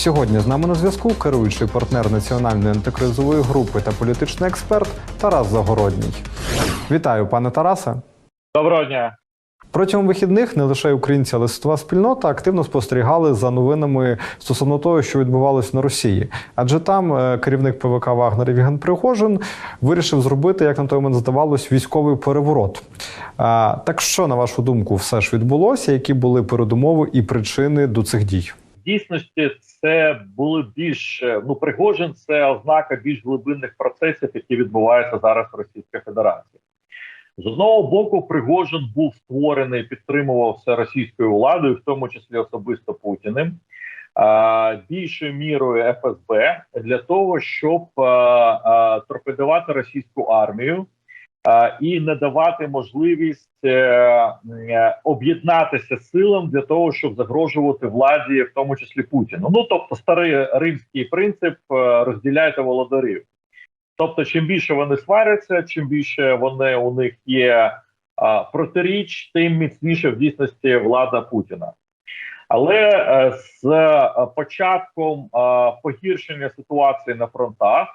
Сьогодні з нами на зв'язку керуючий партнер національної антикризової групи та політичний експерт Тарас Загородній. Вітаю, пане Тарасе. Доброго дня. Протягом вихідних не лише українці, але світова спільнота активно спостерігали за новинами стосовно того, що відбувалось на Росії. Адже там е, керівник ПВК Вагнер Євген Пригожин вирішив зробити, як на той момент здавалось, військовий переворот. Так що, на вашу думку, все ж відбулося? Які були передумови і причини до цих дій? В дійсності це були більш ну Пригожин це ознака більш глибинних процесів, які відбуваються зараз в Російській Федерації. З одного боку, Пригожин був створений, підтримувався російською владою, в тому числі особисто Путіним, більшою мірою ФСБ для того, щоб торпедувати російську армію і не давати можливість е, е, об'єднатися силам для того, щоб загрожувати владі, в тому числі Путіну. Ну тобто, старий римський принцип е, розділяйте володарів. Тобто, чим більше вони сваряться, чим більше вони у них є протиріч, тим міцніше в дійсності влада Путіна. Але з початком погіршення ситуації на фронтах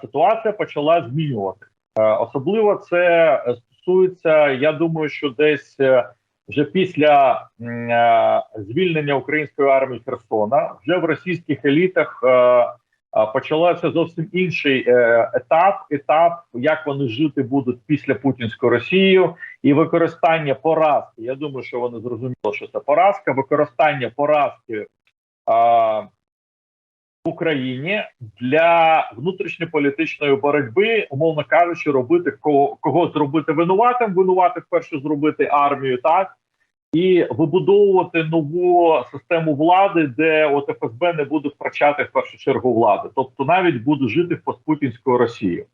ситуація почала змінювати. Е, особливо це стосується, я думаю, що десь е, вже після е, звільнення української армії Херсона, вже в російських елітах. Почалося зовсім інший етап, етап, як вони жити будуть після путінської Росії, і використання поразки. Я думаю, що вони зрозуміли, що це поразка. Використання поразки в Україні для внутрішньополітичної боротьби, умовно кажучи, робити кого, кого зробити винуватим, винуватих перше зробити армію, так і вибудовувати нову систему влади, де от ФСБ не буде втрачати в першу чергу влади, тобто навіть буде жити в постпутінську Росію.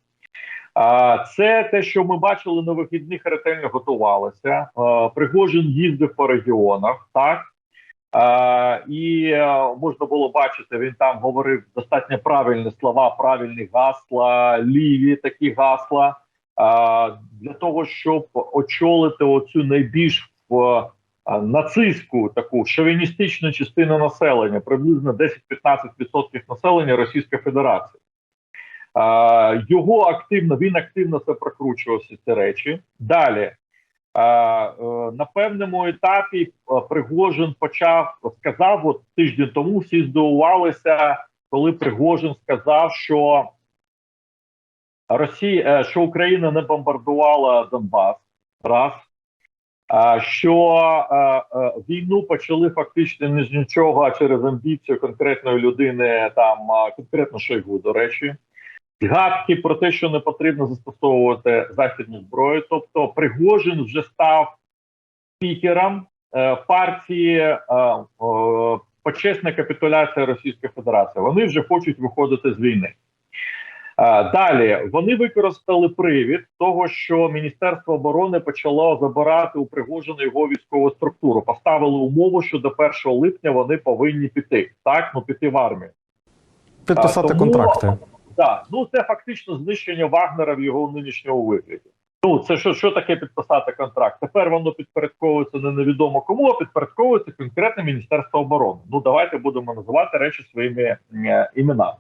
Це те, що ми бачили на вихідних, ретельно готувалося. Пригожин їздив по регіонах, так і можна було бачити, він там говорив достатньо правильні слова, правильні гасла, ліві такі гасла. Для того щоб очолити оцю найбільш нацистську таку шовіністичну частину населення, приблизно 10-15% населення Російської Федерації. Його активно він активно це прокручував всі ці речі. Далі е, на певному етапі е, Пригожин почав сказав, от тиждень тому всі здивувалися, коли Пригожин сказав, що Росія, е, що Україна не бомбардувала Донбас раз. Що е, е, війну почали фактично не з нічого, а через амбіцію конкретної людини, там конкретно Шойгу, до речі, згадки про те, що не потрібно застосовувати західну зброю. Тобто, Пригожин вже став спікером е, партії е, е, почесна капітуляція Російської Федерації. Вони вже хочуть виходити з війни. Е, Далі вони використали привід того, що Міністерство оборони почало забирати у Пригожина його військову структуру. Поставили умову, що до 1 липня вони повинні піти. Так, ну піти в армію. Підписати тому- контракти. Так, ну це фактично знищення Вагнера в його нинішньому вигляді. Ну це що, що таке підписати контракт? Тепер воно підпорядковується не невідомо кому, а підпорядковується конкретне Міністерство оборони. Ну давайте будемо називати речі своїми е, іменами.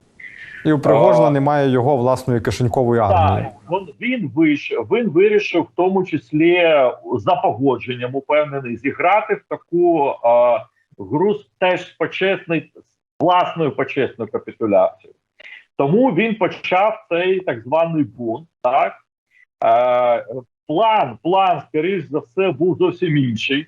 І у Пригожина А. немає його власної кишенькової армії. Так, він, вийшов, він вирішив, в тому числі за погодженням, упевнений, зіграти в таку а, гру з теж почесний, власною почесною капітуляцією. Тому він почав цей так званий бунт. Так? Е, план, план, скоріш за все, був зовсім інший.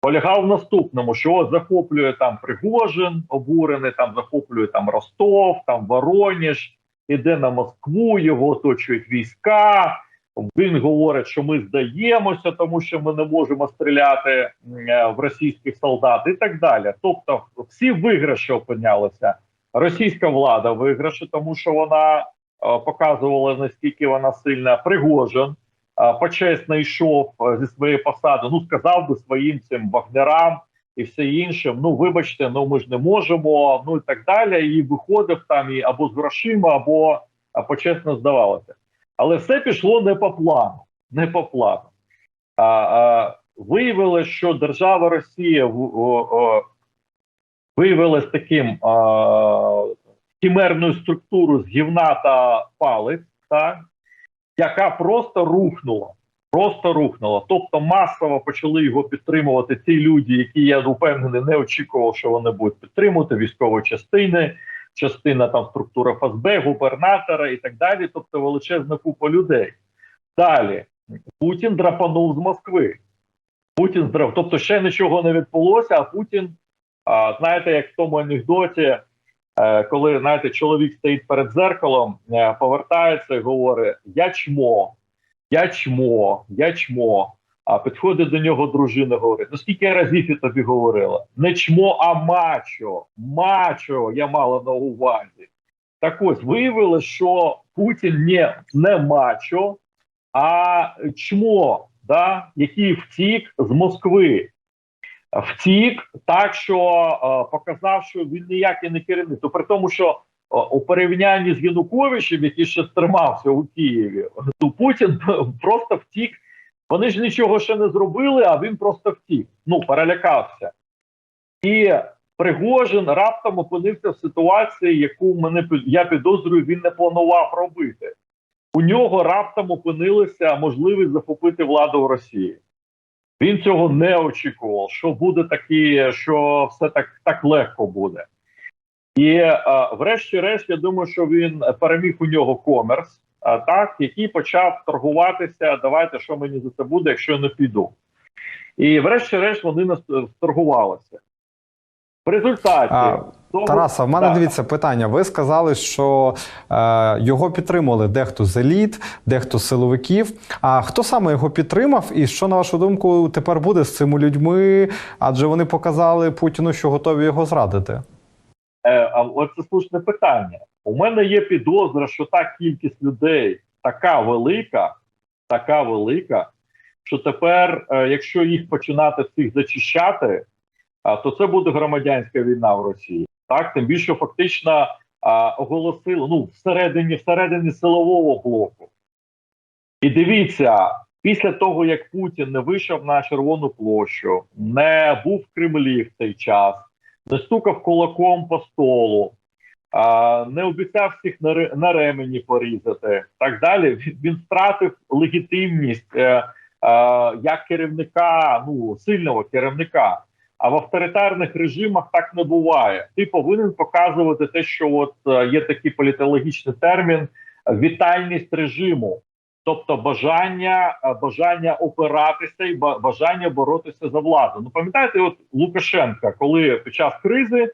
Полягав в наступному, що захоплює там Пригожин, обурений, там захоплює там Ростов, там Вороніж, іде на Москву, його оточують війська. Він говорить, що ми здаємося, тому що ми не можемо стріляти е, в російських солдат і так далі. Тобто, всі виграші опинялися. Російська влада виграші, тому що вона е, показувала наскільки вона сильна. Пригожин е, почесно йшов е, зі своєї посади. Ну сказав би своїм цим вагнерам і все іншим. Ну вибачте, ну ми ж не можемо. Ну і так далі. І виходив там і або з грошима, або почесно здавалося. Але все пішло не по плану. Не по плану. А, а, виявилося, що держава Росія в, о, о, виявилось таким хімерною структурою з гівна та палець, так, яка просто рухнула. Просто рухнула. Тобто масово почали його підтримувати ті люди, які я впевнений, не очікував, що вони будуть підтримувати військові частини, частина там структура ФСБ, губернатора і так далі. Тобто величезна купа людей. Далі Путін драпанув з Москви. Путін здрав. Тобто ще нічого не відбулося, а Путін, а, знаєте, як в тому анекдоті, е, коли знаєте, чоловік стоїть перед зеркалом, е, повертається і говорить: Я чмо, я чмо, я чмо. А підходить до нього дружина, говорить: ну скільки разів я тобі говорила? Не чмо, а мачо. Мачо, я мала на увазі. Так ось виявилось, що Путін не, не мачо, а чмо, да, який втік з Москви. Втік так, що е, показав, що він ніякий не керівник. То при тому, що е, у порівнянні з Януковичем, який ще стримався у Києві, то Путін просто втік. Вони ж нічого ще не зробили, а він просто втік. Ну, перелякався. І Пригожин раптом опинився в ситуації, яку мене я підозрюю, він не планував робити. У нього раптом опинилася можливість захопити владу в Росії. Він цього не очікував, що буде такі, що все так, так легко буде. І е, врешті-решт, я думаю, що він переміг у нього комерс, а, так, який почав торгуватися. Давайте, що мені за це буде, якщо я не піду. І врешті-решт вони е, торгувалися. В результаті А, Тараса, в мене Так. дивіться питання. Ви сказали, що е, його підтримували дехто з еліт, дехто з силовиків. А хто саме його підтримав, і що на вашу думку тепер буде з цими людьми? Адже вони показали Путіну, що готові його зрадити. Е, а це слушне питання. У мене є підозра, що та кількість людей така велика, така велика, що тепер, е, якщо їх починати всіх зачищати, то це буде громадянська війна в Росії. Так, тим більше фактично а, оголосили ну всередині всередині силового блоку. І дивіться, після того як Путін не вийшов на Червону площу, не був в Кремлі в цей час не стукав кулаком по столу, а, не обіцяв всіх на, на ремені порізати. Так далі. Він, втратив легітимність е, е, як керівника, ну сильного керівника. А в авторитарних режимах так не буває. Ти повинен показувати те, що от е, є такий політологічний термін вітальність режиму. Тобто бажання, е, бажання опиратися і ба- бажання боротися за владу. Ну пам'ятаєте, от Лукашенка, коли під час кризи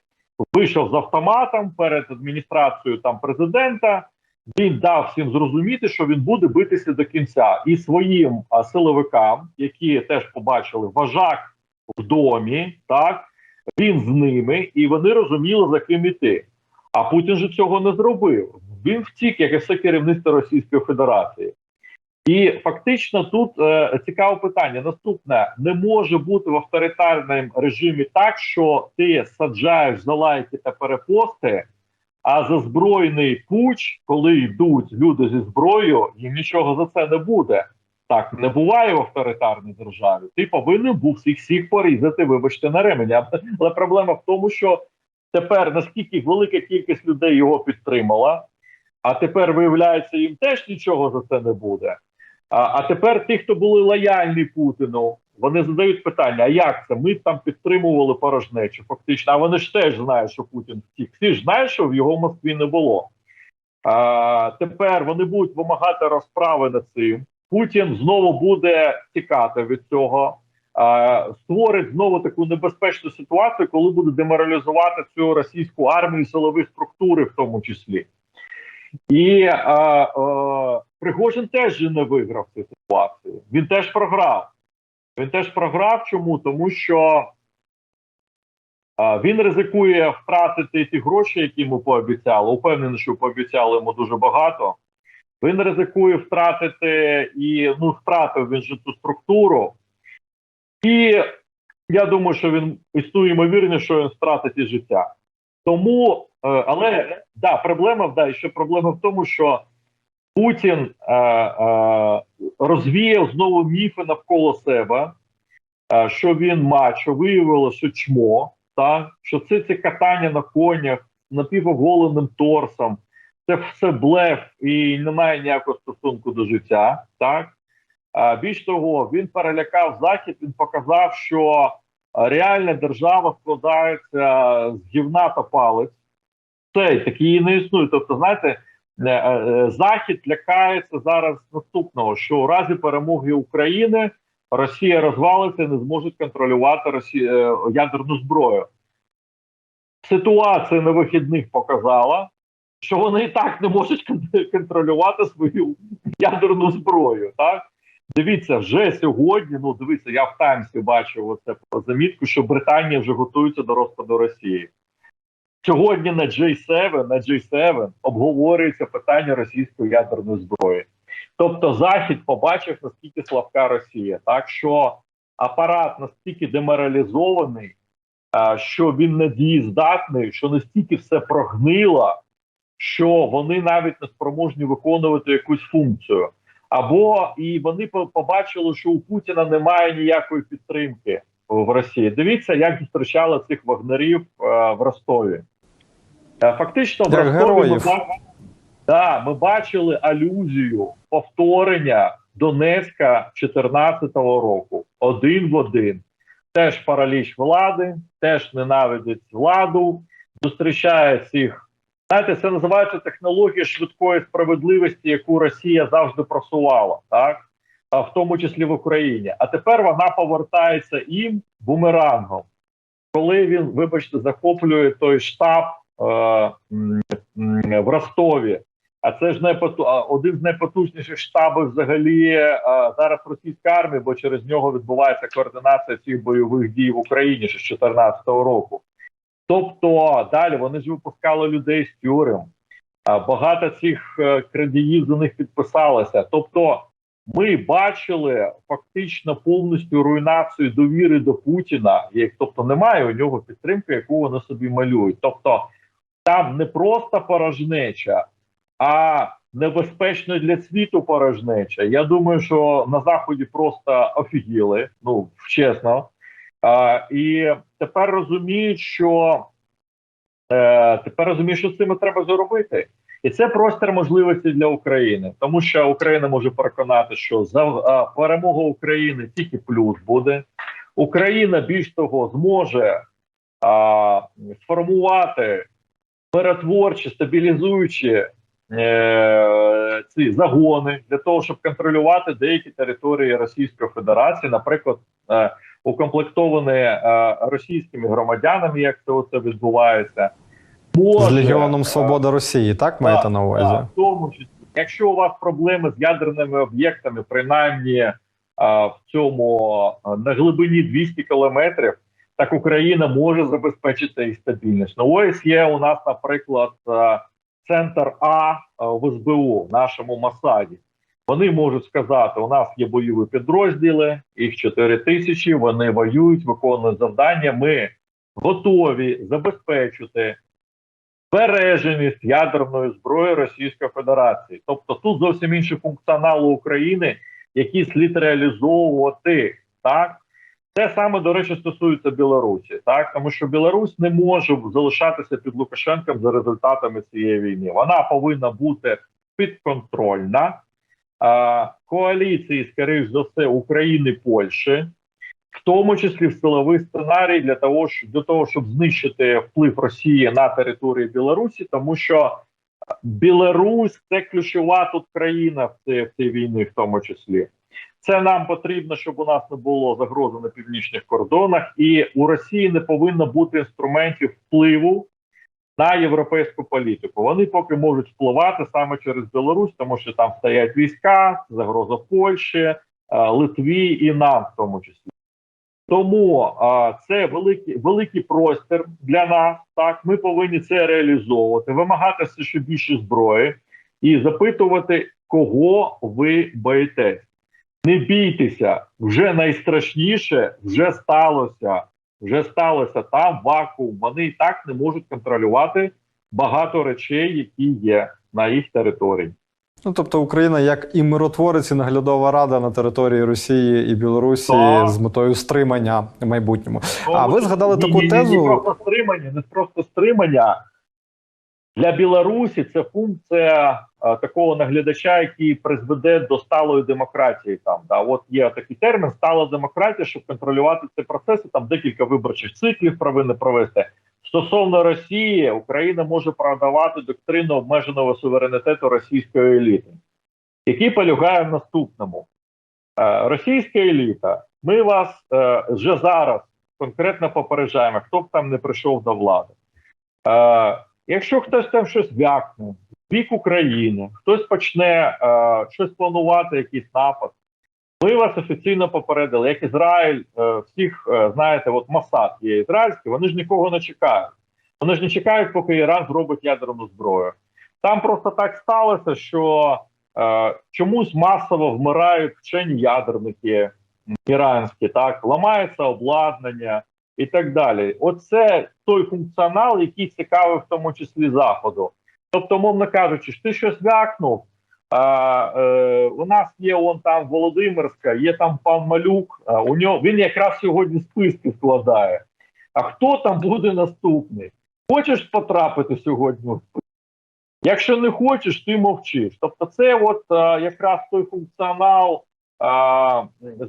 вийшов з автоматом перед адміністрацією там президента, він дав всім зрозуміти, що він буде битися до кінця, і своїм а, силовикам, які теж побачили вожак в домі, так він з ними, і вони розуміли за ким іти. А Путін же цього не зробив. Він втік, як і все керівництво Російської Федерації. І фактично тут е, цікаве питання. Наступне не може бути в авторитарному режимі так, що ти саджаєш за лайки та перепости, а за збройний пуч, коли йдуть люди зі зброєю, їм нічого за це не буде. Так не буває в авторитарній державі. Ти повинен був всіх всіх порізати, вибачте, на ремені. Але проблема в тому, що тепер наскільки велика кількість людей його підтримала, а тепер виявляється, їм теж нічого за це не буде. А, а тепер ті, хто були лояльні Путіну, вони задають питання: а як це? Ми там підтримували порожнечу, фактично. А вони ж теж знають, що Путін втік. Всі ж знають, що в його Москві не було. А, тепер вони будуть вимагати розправи над цим. Путін знову буде тікати від цього. А, створить знову таку небезпечну ситуацію, коли буде деморалізувати цю російську армію, силові структури, в тому числі. І е, е, Пригожин теж не виграв цю ситуацію. Він теж програв. Він теж програв. Чому? Тому що е, він ризикує втратити ті гроші, які йому пообіцяли. Упевнений, що пообіцяли йому дуже багато. Він ризикує втратити і ну, втратив він же цю структуру. І я думаю, що він існує ймовірність, що він втратить і життя. Тому, е, але да, проблема да, ще проблема в тому, що Путін е, е, розвіяв знову міфи навколо себе, е, що він мачо, виявилося, що чмо. так що це ці катання на конях напівоголеним торсом, це все блеф і не має ніякого стосунку до життя. Так а більш того, він перелякав захід. Він показав, що реальна держава складається з гівна та палець. Це такі не існує. Тобто, знаєте, е, е, захід лякається зараз наступного: що у разі перемоги України Росія розвалиться, не зможуть контролювати Росі... е, ядерну зброю. Ситуація на вихідних показала, що вони і так не можуть контролювати свою ядерну зброю. Так дивіться, вже сьогодні. Ну дивіться, я в Таймсі бачив оце замітку, що Британія вже готується до розпаду Росії. Сьогодні на J7, на J7 обговорюється питання російської ядерної зброї. Тобто Захід побачив наскільки слабка Росія, так що апарат настільки деморалізований, що він недієздатний, що настільки все прогнило, що вони навіть не спроможні виконувати якусь функцію. Або і вони побачили, що у Путіна немає ніякої підтримки в Росії. Дивіться, як зустрічали цих вагнерів е, в Ростові. Е, Фактично, в Ростові ми Да, ми бачили алюзію повторення Донецька 2014 року. Один в один. Теж параліч влади, теж ненавидить владу, зустрічає цих. Знаєте, це називається технологія швидкої справедливості, яку Росія завжди просувала, так? В тому числі в Україні. А тепер вона повертається їм бумерангом. Коли він, вибачте, захоплює той штаб е, в Ростові, а це ж найпоту... один з найпотужніших штабів взагалі е, зараз російської армії, бо через нього відбувається координація всіх бойових дій в Україні ще з 2014 року. Тобто далі вони ж випускали людей з тюрем. Багато цих е, крадіїв за них підписалося. Тобто, ми бачили фактично повністю руйнацію довіри до Путіна, як тобто немає у нього підтримки, яку вони собі малюють. Тобто там не просто порожнеча, а небезпечно для світу порожнеча. Я думаю, що на заході просто офігіли, ну чесно. І тепер розуміють, що е, тепер розуміють, що з цим треба зробити. І це простір можливості для України, тому що Україна може переконати, що за а, перемога України тільки плюс буде. Україна більш того зможе а, сформувати миротворчі, стабілізуючі е, ці загони для того, щоб контролювати деякі території Російської Федерації, наприклад, е, укомплектовані е, російськими громадянами, як це оце відбувається. Може, З Легіоном е, Свобода Росії, так маєте на увазі? в тому числі. Якщо у вас проблеми з ядерними об'єктами, принаймні а, в цьому на глибині 200 кілометрів, так Україна може забезпечити і стабільність. Ну ось є у нас, наприклад, центр А а, в СБУ, в нашому Масаді. Вони можуть сказати: у нас є бойові підрозділи, їх 4 тисячі. Вони воюють, виконують завдання. Ми готові забезпечити збереженість ядерної зброї Російської Федерації. Тобто тут зовсім інший функціонал України, який слід реалізовувати. Так це саме до речі стосується Білорусі, так тому що Білорусь не може залишатися під Лукашенком за результатами цієї війни. Вона повинна бути підконтрольна коаліції, скоріш за все, України Польщі. В тому числі в силовий сценарій для того, щоб для того, щоб знищити вплив Росії на території Білорусі, тому що Білорусь це ключова тут країна в цій, в цій війні, в тому числі. Це нам потрібно, щоб у нас не було загрози на північних кордонах, і у Росії не повинно бути інструментів впливу на європейську політику. Вони поки можуть впливати саме через Білорусь, тому що там стоять війська, загроза Польщі, е, Литві і нам в тому числі. Тому а, це великий великий простір для нас. Так, ми повинні це реалізовувати, вимагати все ще більше зброї і запитувати, кого ви боїтесь. Не бійтеся, вже найстрашніше вже сталося. Вже сталося там вакуум. Вони і так не можуть контролювати багато речей, які є на їх території. Ну тобто Україна як і миротворець, і наглядова рада на території Росії і Білорусі Так. з метою стримання в майбутньому. А ви згадали ні, таку ні, ні, тезу? Не просто стримання, не просто стримання. Для Білорусі це функція е, такого наглядача, який призведе до сталої демократії. Там да, от є такий термін стала демократія, щоб контролювати ці процеси. Там декілька виборчих циклів повинні провести. Стосовно Росії, Україна може продавати доктрину обмеженого суверенітету російської еліти, який полягає в наступному: Е, російська еліта. Ми вас е, вже зараз конкретно попереджаємо, хто б там не прийшов до влади. Е, якщо хтось там щось вякне, бік України, хтось почне е, щось планувати, якийсь напад, ми вас офіційно попередили, як Ізраїль, е, всіх, е, знаєте, от Масад є ізраїльський, вони ж нікого не чекають. Вони ж не чекають, поки Іран зробить ядерну зброю. Там просто так сталося, що е, чомусь масово вмирають вчені ядерники іранські, так ламається обладнання і так далі. Оце той функціонал, який цікавий в тому числі заходу. Тобто, мовно кажучи, ти щось вякнув. А, е, у нас є он там Володимирська, є там пан Малюк. А, у нього він якраз сьогодні списки складає. А хто там буде наступний? Хочеш потрапити сьогодні? в список? Якщо не хочеш, ти мовчиш. Тобто, це от а, якраз той функціонал.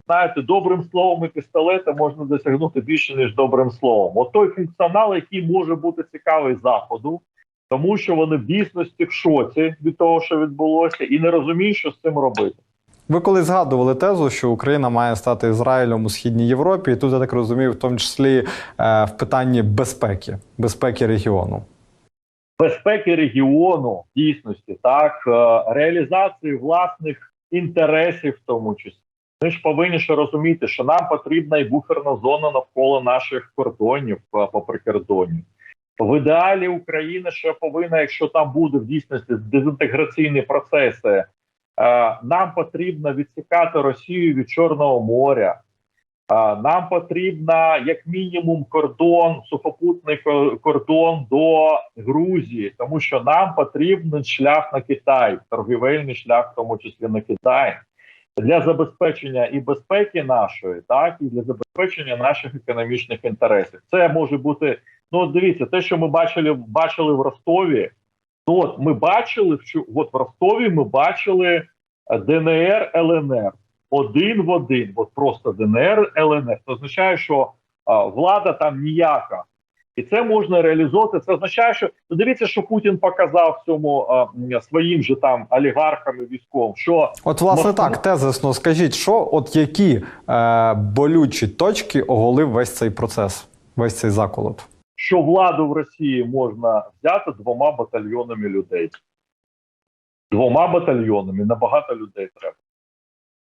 Знаєте, добрим словом і пістолетом можна досягнути більше ніж добрим словом. От той функціонал, який може бути цікавий заходу, тому що вони в дійсності в шоці від того, що відбулося, і не розуміють, що з цим робити. Ви коли згадували тезу, що Україна має стати Ізраїлем у східній Європі, і тут я так розумію, в тому числі е, в питанні безпеки, безпеки регіону. безпеки регіону в дійсності, так е, реалізації власних інтересів, в тому числі. Ми ж повинні ще розуміти, що нам потрібна і буферна зона навколо наших кордонів по прикордонню. В ідеалі Україна ще повинна, якщо там буде в дійсності дезінтеграційні процеси, нам потрібно відсікати Росію від Чорного моря. Нам потрібна як мінімум кордон, сухопутний кордон до Грузії, тому що нам потрібен шлях на Китай, торгівельний шлях, в тому числі на Китай, для забезпечення і безпеки нашої, так і для забезпечення наших економічних інтересів. Це може бути. Ну, дивіться, те, що ми бачили, бачили в Ростові. Ну, от ми бачили, що от в Ростові ми бачили е, ДНР, ЛНР один в один, от просто ДНР, ЛНР. Це означає, що а, влада там ніяка. І це можна реалізовувати. Це означає, що ну, дивіться, що Путін показав цьому а, своїм же там олігархам і військовим, що От, власне, Москва- так, тезисно, скажіть, що, от які е, болючі точки оголив весь цей процес, весь цей заколот? що владу в Росії можна взяти двома батальйонами людей. Двома батальйонами набагато людей треба.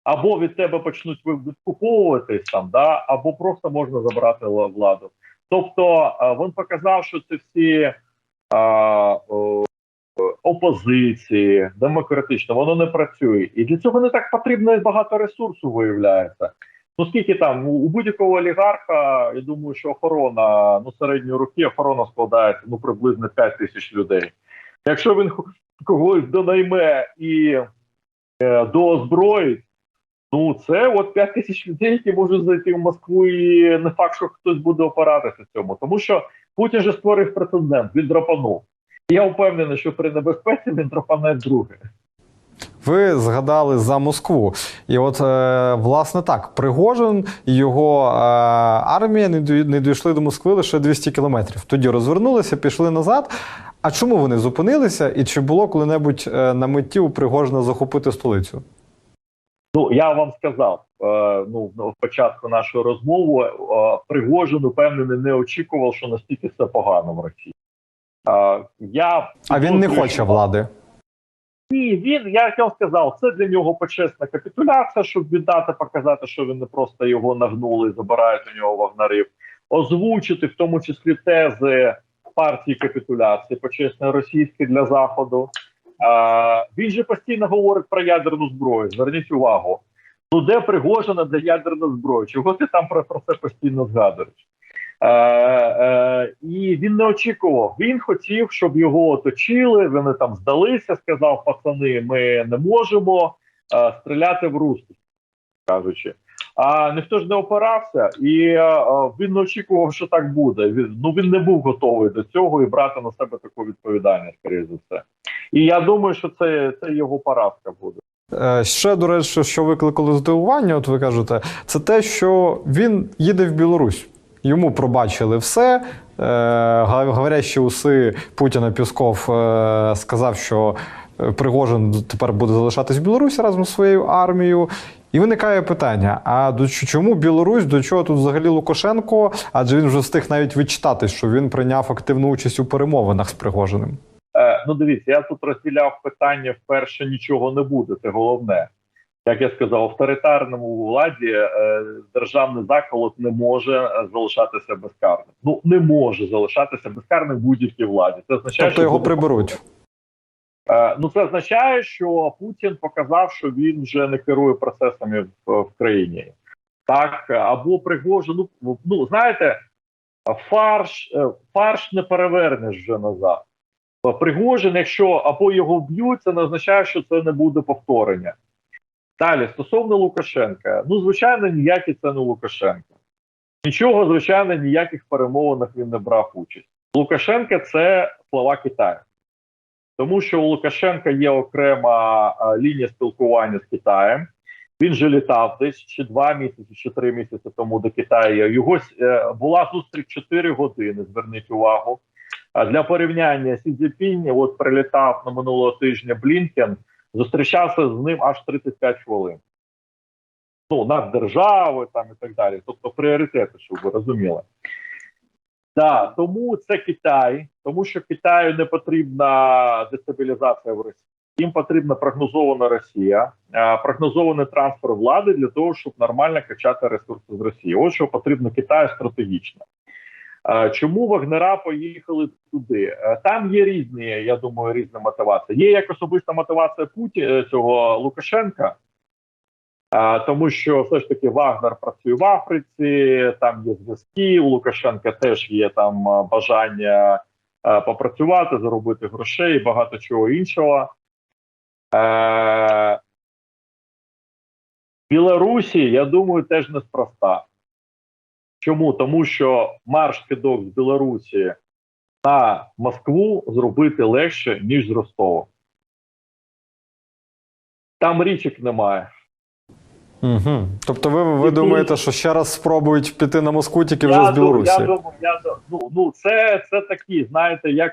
Або від тебе почнуть відкуповуватись там, да, або просто можна забрати владу. Тобто він показав, що це всі а, о, опозиції, демократично, воно не працює. І для цього не так потрібно багато ресурсу виявляється. Ну скільки там у будь-якого олігарха, я думаю, що охорона ну середньої руки охорона складається ну приблизно 5 тисяч людей. Якщо він когось донайме і е, доозброїть, ну це от 5 тисяч людей, які можуть зайти в Москву, і не факт, що хтось буде опиратися цьому, тому що Путін же створив прецедент, він драпанув. Я впевнений, що при небезпеці він драпане друге. Ви згадали за Москву, і от е, власне так, Пригожин і його е, армія не дійшли до Москви лише 200 кілометрів. Тоді розвернулися, пішли назад. А чому вони зупинилися? І чи було коли-небудь е, на меті у Пригожина захопити столицю? Ну я вам сказав е, ну в початку нашої розмови. Е, Пригожин упевнений не очікував, що настільки все погано в Росії. Е, я А він не хоче влади. Ні, він як я вам сказав, це для нього почесна капітуляція, щоб віддати, показати, що він не просто його нагнули і забирають у нього вагнарів, озвучити в тому числі тези партії капітуляції, почесної російської для заходу. Він же постійно говорить про ядерну зброю. Зверніть увагу. Ну де Пригожина для ядерної зброї? Чого ти там про, про це постійно згадуєш? Е, е, і він не очікував. Він хотів, щоб його оточили. Вони там здалися, сказав пацани, ми не можемо е, стріляти в русських, кажучи. А ніхто ж не опирався, і е, він не очікував, що так буде. Він, ну він не був готовий до цього і брати на себе таку відповідальність, скоріше за все. І я думаю, що це, це його поразка буде. Е, Ще, до речі, що викликало здивування, от ви кажете, це те, що він їде в Білорусь. Йому пробачили все. Е, Говорящі уси Путіна Пісков е, сказав, що Пригожин тепер буде залишатись в Білорусі разом з своєю армією. І виникає питання: а до чому Білорусь, до чого тут взагалі Лукашенко? Адже він вже встиг навіть відчитати, що він прийняв активну участь у перемовинах з Пригожиним. Е, ну, дивіться, я тут розділяв питання вперше нічого не буде. Це головне. Як я сказав, авторитарному владі е, державний заколот не може залишатися безкарним. Ну не може залишатися безкарним в будь-якій владі. Це означає, Тобто його приберуть. Е, ну це означає, що Путін показав, що він вже не керує процесами в, в країні. Так або Пригожин, ну, ну знаєте, фарш, фарш не перевернеш вже назад. Пригожин, якщо або його вб'ють, це не означає, що це не буде повторення. Далі, стосовно Лукашенка, ну, звичайно, ніякий це не Лукашенко. Нічого, звичайно, ніяких перемовинах він не брав участь. Лукашенка це слова Китаю. Тому що у Лукашенка є окрема лінія спілкування з Китаєм. Він же літав десь чи два місяці, чи три місяці тому до Китаю. Його е, була зустріч 4 години. Зверніть увагу. А для порівняння Сі Цзіпінь от прилітав на минулого тижня Блінкен, зустрічався з ним аж 35 хвилин. Ну, над державою там і так далі. Тобто пріоритети, щоб ви розуміли. Так, тому це Китай, тому що Китаю не потрібна дестабілізація в Росії. Їм потрібна прогнозована Росія, прогнозований трансфер влади для того, щоб нормально качати ресурси з Росії. Ось що потрібно Китаю стратегічно. Чому Вагнера поїхали туди? Там є різні, я думаю, різні мотивації. Є як особиста мотивація Путі е, цього Лукашенка, тому що все ж таки Вагнер працює в Африці, там є зв'язки. У Лукашенка теж є там бажання попрацювати, заробити грошей і багато чого іншого. Е, Білорусі, я думаю, теж неспроста. Чому? Тому що марш кидок з Білорусі на Москву зробити легше, ніж з Ростова. Там річок немає. Угу. Тобто, ви, ви І думаєте, що ще раз спробують піти на Москву тільки вже я з Білорусі? Думаю, я думаю, я, ну, ну це, це такі, знаєте, як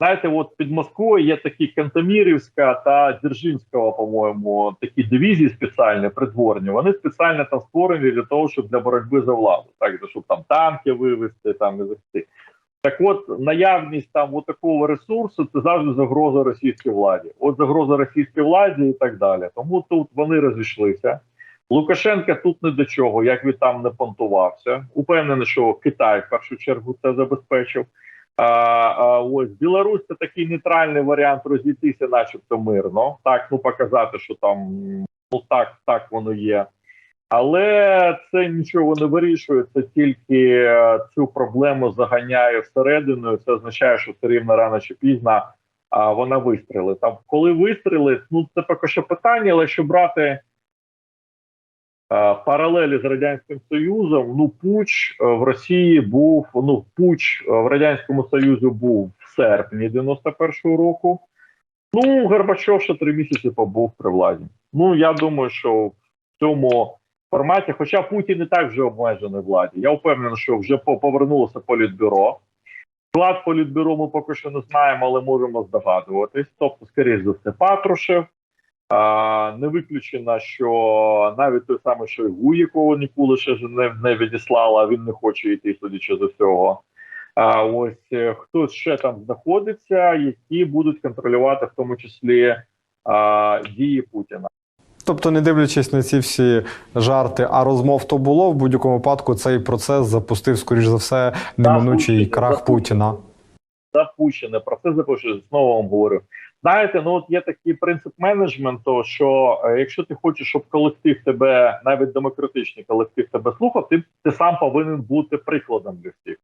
знаєте, от під Москвою є такі Кантомірівська та Дзержинського, по-моєму, такі дивізії спеціальні придворні. Вони спеціально там створені для того, щоб для боротьби за владу, так щоб там танки вивезти, там і захисти. Так от наявність там от такого ресурсу це завжди загроза російській владі. От загроза російській владі і так далі. Тому тут вони розійшлися. Лукашенка тут не до чого, як він там не понтувався. Упевнений, що Китай в першу чергу це забезпечив. А, ось Білорусь це такий нейтральний варіант розійтися, начебто мирно. Так, ну показати, що там ну так, так воно є. Але це нічого не вирішує. Це тільки е, цю проблему заганяє всередину. Це означає, що все рівно рано чи пізно а, вона вистрілить. Там коли вистрілить, ну це поки що питання, але якщо брати паралелі з радянським союзом, ну пуч е, в Росії був. Ну пуч е, в радянському союзі був в серпні 91-го року. Ну Горбачов ще три місяці побув при владі. Ну я думаю, що в цьому форматі, хоча Путін і так вже обмежений владі. Я впевнений, що вже повернулося політбюро. Склад політбюро ми поки що не знаємо, але можемо здогадуватись. Тобто, скоріш за все, Патрушев. Не виключено, що навіть той самий Шойгу, якого ніколи ще не, не відіслала, він не хоче йти, судячи з усього. А ось е, хтось ще там знаходиться, які будуть контролювати в тому числі а, дії Путіна. Тобто, не дивлячись на ці всі жарти, а розмов то було в будь-якому випадку, цей процес запустив, скоріш за все, неминучий Путіна, крах запустив. Путіна. запущене, процес запущений, знову вам говорю. Знаєте, ну от є такий принцип менеджменту, що е, якщо ти хочеш, щоб колектив тебе, навіть демократичний колектив тебе слухав, ти, ти сам повинен бути прикладом для всіх.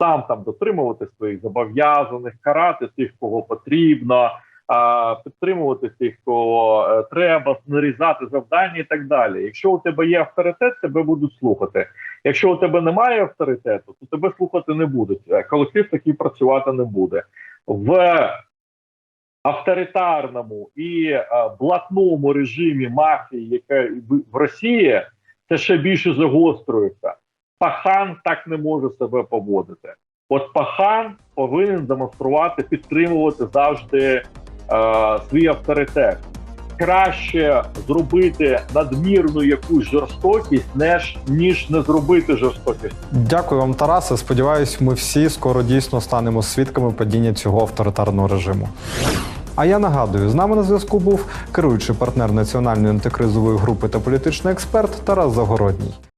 Сам там дотримувати своїх зобов'язаних, карати тих, кого потрібно, а, підтримувати тих, кого е, треба, нарізати завдання і так далі. Якщо у тебе є авторитет, тебе будуть слухати. Якщо у тебе немає авторитету, то тебе слухати не будуть. Е, Колектив такий працювати не буде. В авторитарному і е, блатному режимі мафії, яка в- Росії, це ще більше загострюється. Пахан так не може себе поводити. От пахан повинен демонструвати, підтримувати завжди е, свій авторитет. Краще зробити надмірну якусь жорстокість, ніж, ніж не зробити жорстокість. Дякую вам, Тарасе. Сподіваюсь, ми всі скоро дійсно станемо свідками падіння цього авторитарного режиму. А я нагадую, з нами на зв'язку був керуючий партнер національної антикризової групи та політичний експерт Тарас Загородній.